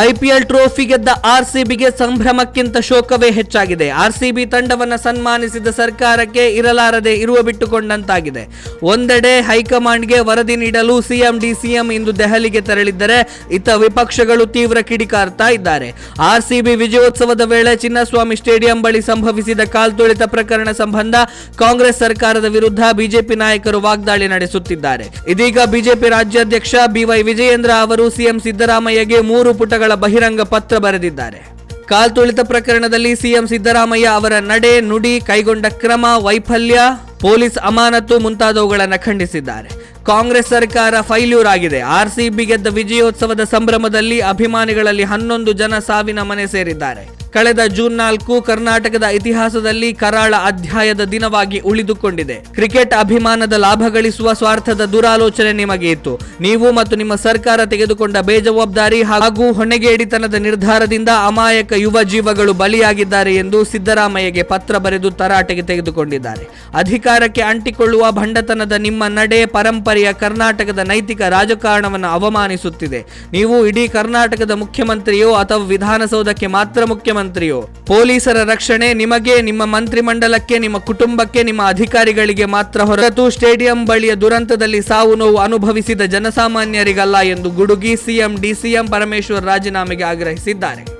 IPL trophy ಗೆದ್ದ ಆರ್ಸಿಬಿಗೆ ಸಂಭ್ರಮಕ್ಕಿಂತ ಶೋಕವೇ ಹೆಚ್ಚಾಗಿದೆ. RCB ತಂಡವನ್ನು ಸನ್ಮಾನಿಸಿದ ಸರ್ಕಾರಕ್ಕೆ ಇರಲಾರದೆ ಇರುವ ಬಿಟ್ಟುಕೊಂಡಂತಾಗಿದೆ. ಒಂದೆಡೆ ಹೈಕಮಾಂಡ್ಗೆ ವರದಿ ನೀಡಲು ಸಿಎಂ ಡಿಸಿಎಂ ಇಂದು ದೆಹಲಿಗೆ ತೆರಳಿದ್ದರೆ ಇತ್ತ ವಿಪಕ್ಷಗಳು ತೀವ್ರ ಕಿಡಿಕಾರ್ತಾ ಇದ್ದಾರೆ. ಆರ್ಸಿಬಿ ವಿಜಯೋತ್ಸವದ ವೇಳೆ ಚಿನ್ನಸ್ವಾಮಿ ಸ್ಟೇಡಿಯಂ ಬಳಿ ಸಂಭವಿಸಿದ ಕಾಲ್ತುಳಿತ ಪ್ರಕರಣ ಸಂಬಂಧ ಕಾಂಗ್ರೆಸ್ ಸರ್ಕಾರದ ವಿರುದ್ಧ ಬಿಜೆಪಿ ನಾಯಕರು ವಾಗ್ದಾಳಿ ನಡೆಸುತ್ತಿದ್ದಾರೆ. ಇದೀಗ ಬಿಜೆಪಿ ರಾಜ್ಯಾಧ್ಯಕ್ಷ ಬಿವೈ ವಿಜಯೇಂದ್ರ ಅವರು ಸಿಎಂ ಸಿದ್ದರಾಮಯ್ಯಗೆ ಮೂರು ಪುಟಗಳ ಬಹಿರಂಗ ಪತ್ರ ಬರೆದಿದ್ದಾರೆ. ಕಾಲ್ತುಳಿತ ಪ್ರಕರಣದಲ್ಲಿ ಸಿಎಂ ಸಿದ್ದರಾಮಯ್ಯ ಅವರ ನಡೆ ನುಡಿ ಕೈಗೊಂಡ ಕ್ರಮ ವೈಫಲ್ಯ, ಪೊಲೀಸ್ ಅಮಾನತು ಮುಂತಾದವುಗಳನ್ನು ಖಂಡಿಸಿದ್ದಾರೆ. ಕಾಂಗ್ರೆಸ್ ಸರ್ಕಾರ ಫೈಲ್ಯೂರ್ ಆಗಿದೆ. ಆರ್ಸಿಬಿ ಗೆದ್ದ ವಿಜಯೋತ್ಸವದ ಸಂಭ್ರಮದಲ್ಲಿ ಅಭಿಮಾನಿಗಳಲ್ಲಿ ಹನ್ನೊಂದು ಜನ ಸಾವಿನ ಮನೆ ಸೇರಿದ್ದಾರೆ. ಕಳೆದ ಜೂನ್ ನಾಲ್ಕು ಕರ್ನಾಟಕದ ಇತಿಹಾಸದಲ್ಲಿ ಕರಾಳ ಅಧ್ಯಾಯದ ದಿನವಾಗಿ ಉಳಿದುಕೊಂಡಿದೆ. ಕ್ರಿಕೆಟ್ ಅಭಿಮಾನದ ಲಾಭ ಗಳಿಸುವ ಸ್ವಾರ್ಥದ ದುರಾಲೋಚನೆ ನಿಮಗೆ ಇತ್ತು. ನೀವು ಮತ್ತು ನಿಮ್ಮ ಸರ್ಕಾರ ತೆಗೆದುಕೊಂಡ ಬೇಜವಾಬ್ದಾರಿ ಹಾಗೂ ಹೊಣೆಗೇಡಿತನದ ನಿರ್ಧಾರದಿಂದ ಅಮಾಯಕ ಯುವ ಜೀವಗಳು ಬಲಿಯಾಗಿದ್ದಾರೆ ಎಂದು ಸಿದ್ದರಾಮಯ್ಯಗೆ ಪತ್ರ ಬರೆದು ತರಾಟೆಗೆ ತೆಗೆದುಕೊಂಡಿದ್ದಾರೆ. ಅಧಿಕಾರಕ್ಕೆ ಅಂಟಿಕೊಳ್ಳುವ ಭಂಡತನದ ನಿಮ್ಮ ನಡೆ ಪರಂಪರೆಯ ಕರ್ನಾಟಕದ ನೈತಿಕ ರಾಜಕಾರಣವನ್ನು ಅವಮಾನಿಸುತ್ತಿದೆ. ನೀವು ಇಡೀ ಕರ್ನಾಟಕದ ಮುಖ್ಯಮಂತ್ರಿಯೋ ಅಥವಾ ವಿಧಾನಸೌಧಕ್ಕೆ ಮಾತ್ರ ಮುಖ್ಯಮಂತ್ರಿಯೋ, ಪೊಲೀಸರ ರಕ್ಷಣೆ ನಿಮಗೆ, ನಿಮ್ಮ ಮಂತ್ರಿಮಂಡಲಕ್ಕೆ, ನಿಮ್ಮ ಕುಟುಂಬಕ್ಕೆ, ನಿಮ್ಮ ಅಧಿಕಾರಿಗಳಿಗೆ ಮಾತ್ರ ಹೊರತು ಸ್ಟೇಡಿಯಂ ಬಳಿಯ ದುರಂತದಲ್ಲಿ ಸಾವು ನೋವು ಅನುಭವಿಸಿದ ಜನಸಾಮಾನ್ಯರಿಗಲ್ಲ ಎಂದು ಗುಡುಗಿ ಸಿಎಂ ಡಿಸಿಎಂ ಪರಮೇಶ್ವರ್ ರಾಜೀನಾಮೆಗೆ ಆಗ್ರಹಿಸಿದ್ದಾರೆ.